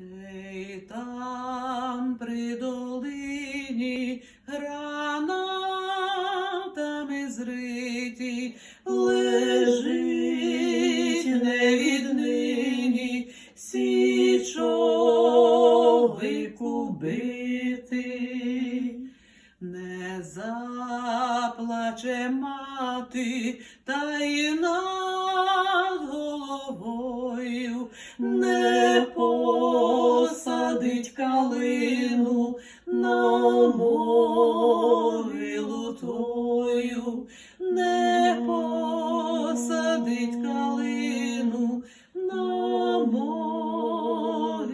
Ей, там при долині гранатами зриті лежить невіднині січовику битий. Не заплаче мати, та й над головою посадить калину на могилу тою, не посадить калину на могилу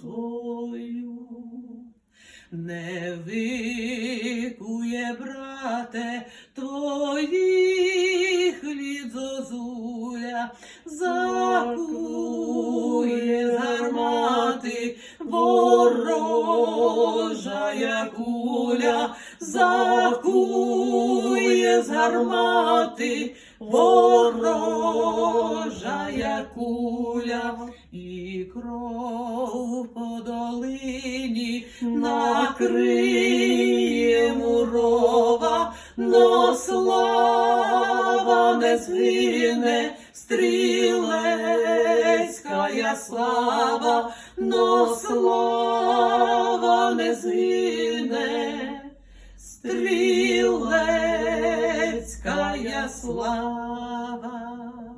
тою. Не викує, брате, твоїх літ зозуля, закує гармати ворожая куля, закує з гармати. Ворожая куля, і кров по долині накриє мурова, но слава не згине, слава, но слава не згине, стрілецька слава.